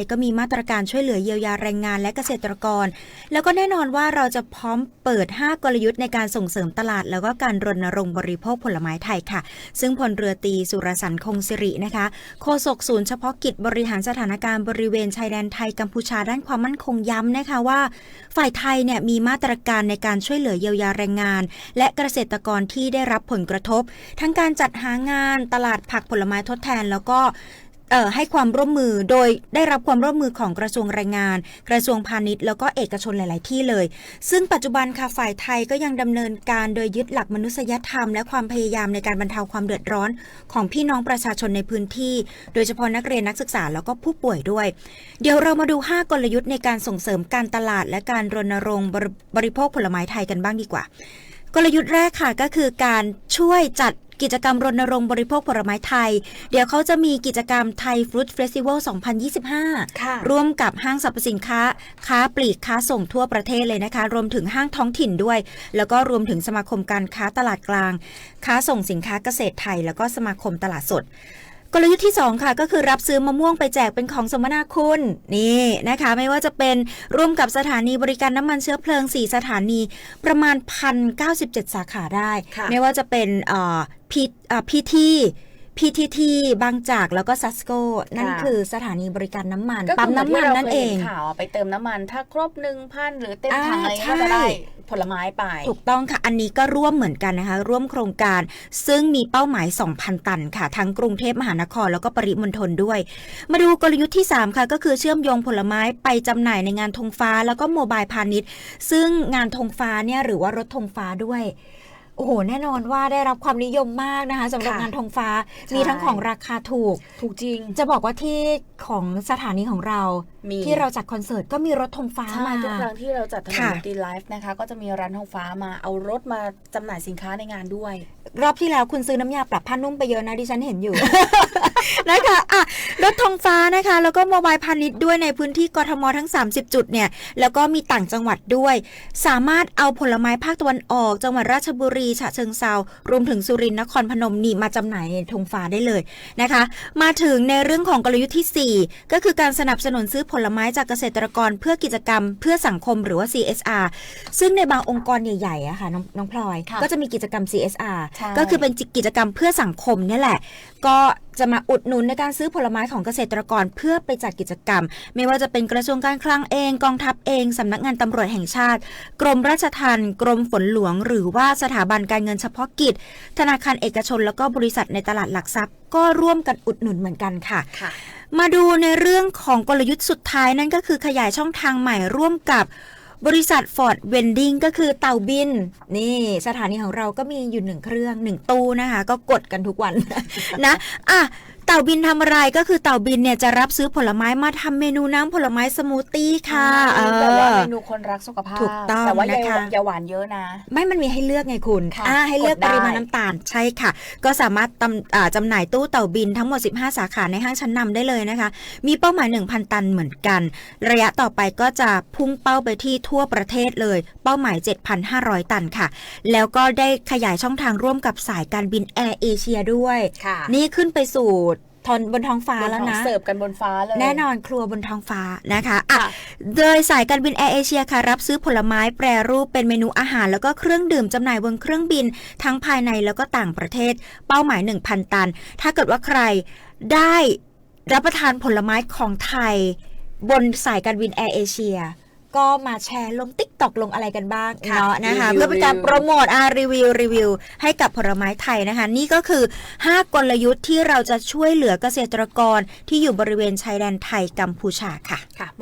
ยก็มีมาตรการช่วยเหลือเยียวยาแรงงานและเกษตรกร แล้วก็แน่นอนว่าเราจะพร้อมเปิด 5 กลยุทธ์ในการส่งเสริมตลาด แล้วก็การรณรงค์บริโภคผลไม้ไทยค่ะ ซึ่งพลเรือตีสุรสันต์คงสิรินะคะ โฆษกศูนย์เฉพาะกิจบริหารสถานการณ์บริเวณชายแดนไทยกัมพูชาด้านความมั่นคงย้ำนะคะว่า ฝ่ายไทยเนี่ยมีมาตรการในการช่วยเหลือเยียวยาแรงงาน และเกษตรกรที่ได้รับผลกระทบ ทั้งการจัดหางานตลาดผักผลไม้ทดแทนแล้วก็ ให้ความร่วมมือโดยได้รับความร่วมมือของกระทรวงแรงงาน กระทรวงพาณิชย์แล้วก็เอกชนหลาย ๆ ที่เลย ซึ่งปัจจุบันค่ะฝ่ายไทยก็ยังดำเนินการโดยยึดหลักมนุษยธรรม และความพยายามในการบรรเทาความเดือดร้อน ของพี่น้องประชาชนในพื้นที่ โดยเฉพาะนักเรียนนักศึกษาแล้วก็ผู้ป่วยด้วย เดี๋ยวเรามาดู 5 กลยุทธ์ในการส่งเสริมการตลาด และการรณรงค์บริโภคผลไม้ไทยกันบ้างดีกว่ากลยุทธ์แรกค่ะก็คือการช่วยจัด กิจกรรมรณรงค์บริโภคผลไม้ไทย เดี๋ยวเขาจะมีกิจกรรมไทยฟรุตเฟสติวัล 2025 ร่วมกับห้างสรรพสินค้า ค้าปลีกค้าส่งทั่วประเทศเลยนะคะ รวมถึงห้างท้องถิ่นด้วย แล้วก็รวมถึงสมาคมการค้าตลาดกลาง ค้าส่งสินค้าเกษตรไทย แล้วก็สมาคมตลาดสด กลยุทธ์ที่ 2 ค่ะก็คือรับซื้อมะม่วงไปแจกเป็นของสมนาคุณนี่นะคะไม่ว่าจะเป็นร่วมกับสถานีบริการน้ำมันเชื้อเพลิง 4 สถานีประมาณ 1,097 สาขาได้ค่ะไม่ว่าจะเป็นเอ่อพีเอ่อพีที พีทีทีบางจากแล้วก็ซัสโกนั่นค่ะ คือสถานีบริการน้ำมันก็ปั๊มคือน้ำมันที่รานั่นเองคยห็ข่าวอะไปเติมน้ำมันถ้าครบหนึ่งพันหรือเต็มอ่าถังอะไรใช่ก็จะได้ผลไม้ไป ถูกต้องค่ะ อันนี้ก็ร่วมเหมือนกันนะคะ ร่วมโครงการ ซึ่งมีเป้าหมาย 2,000 ตันค่ะ ทั้งกรุงเทพมหานครแล้วก็ปริมณฑลด้วย มาดูกลยุทธ์ที่ 3 ค่ะ ก็คือเชื่อมโยงผลไม้ไปจำหน่ายในงานธงฟ้าแล้วก็โมบายพาณิชย์ ซึ่งงานธงฟ้าเนี่ยหรือว่ารถธงฟ้าด้วยโอ้โหแน่นอนว่าได้รับความนิยมมากนะคะสำหรับค่ะงานธงฟ้าใช่ มีทั้งของราคาถูก ถูกจริง จะบอกว่าที่ของสถานีของเรา มี ที่เราจัดคอนเสิร์ตก็มีรถธงฟ้าใช่มา ทุกครั้งที่เราจัดถนนค่ะดนตรีไลฟ์นะคะ ก็จะมีร้านทองฟ้ามาเอารถมาจำหน่ายสินค้าในงานด้วย รอบที่แล้วคุณซื้อน้ำยาปรับผ้านุ่มไปเยอะนะดิฉันเห็นอยู่ นะคะอะรถทองฟ้านะคะ แล้วก็โมบายพาณิชย์ด้วยในพื้นที่กทมทั้ง 30 จุดเนี่ย แล้วก็มีต่างจังหวัดด้วย สามารถเอาผลไม้ภาคตะวันออก จังหวัดราชบุรีฉะเชิงเซารวมถึงสุรินทร์นครพนมนี่มาจำหน่ายในธงฟ้าได้เลยนะคะ มาถึงในเรื่องของกลยุทธ์ที่ 4 ก็คือการสนับสนุนซื้อผลไม้จากเกษตรกรเพื่อกิจกรรม เพื่อสังคมหรือว่า CSR ซึ่งในบางองค์กรใหญ่ๆอะค่ะน้องน้องพลอยค่ะก็จะมีกิจกรรม CSR ใช่ก็คือเป็นกิจกรรมเพื่อสังคมเนี่ยแหละ ก็จะมาอุดหนุนในการซื้อผลไม้ของเกษตรกรเพื่อไปจัดกิจกรรม ไม่ว่าจะเป็นกระทรวงการคลังเองกองทัพเองสำนักงานตำรวจแห่งชาติ กรมราชทัณฑ์กรมฝนหลวง หรือว่าสถาบันการเงินเฉพาะกิจ ธนาคารเอกชน แล้วก็บริษัทในตลาดหลักทรัพย์ ก็ร่วมกันอุดหนุนเหมือนกันค่ะค่ะมาดูในเรื่องของกลยุทธ์สุดท้ายนั่นก็คือขยายช่องทางใหม่ร่วมกับ บริษัท Ford Vending ก็คือเต่าบิน นี่สถานีของเราก็มีอยู่หนึ่งเครื่องหนึ่งตู้นะคะ ก็กดกันทุกวันนะอะ ต่าบินทำอะไรก็คือเต่าบินเนี่ยจะรับซื้อผลไม้มาทำเมนูน้ำผลไม้สมูทตี้ค่ะเอแต่ว่าอ เมนูคนรักสุขภาพถูกต้องแต่ว่าอย่านะคะ อย่าหวานเยอะนะ ไม่มันมีให้เลือกไงคุณค่ะอ่าให้เลือกกดได้ ปริมาณน้ำตาลใช่ค่ะ ก็สามารถตำอ่าจำหน่ายตู้เต่าบินทั้งหมด 15 สาขาในห้างชั้นนำได้เลยนะคะ มีเป้าหมาย 1,000 ตันเหมือนกัน ระยะต่อไปก็จะพุ่งเป้าไปที่ทั่วประเทศเลย เป้าหมาย 7,500 ตันค่ะ แล้วก็ได้ขยายช่องทางร่วมกับสายการบินแอร์เอเชียด้วย ค่ะ นี่ขึ้นไปสู่ท อนบนท้องฟ้าบนแล้วท้องนะเสิร์ฟกันบนฟ้าเลยแน่นอนครัวบนท้องฟ้านะคะอะค่ะโดยสายการบินแอร์เอเชียค่ะรับซื้อผลไม้แปรรูปเป็นเมนูอาหาร แล้วก็เครื่องดื่มจำหน่ายบนเครื่องบินทั้งภายในแล้วก็ต่างประเทศ เป้าหมาย 1,000 ตัน ถ้าเกิดว่าใครได้รับประทานผลไม้ของไทย บนสายการบินแอร์เอเชีย ก็มาแชร์ลงติ๊กตอกลงอะไรกันบ้างค่ะเนาะนะคะรีวิวเพื่อเป็นการรีวิว โปรโมทอารีวิวรีวิว ให้กับผลไม้ไทยนะคะ นี่ก็คือ 5 กลยุทธ์ที่เราจะช่วยเหลือเกษตรกรที่อยู่บริเวณชายแดนไทยกัมพูชาค่ะ ค่ะ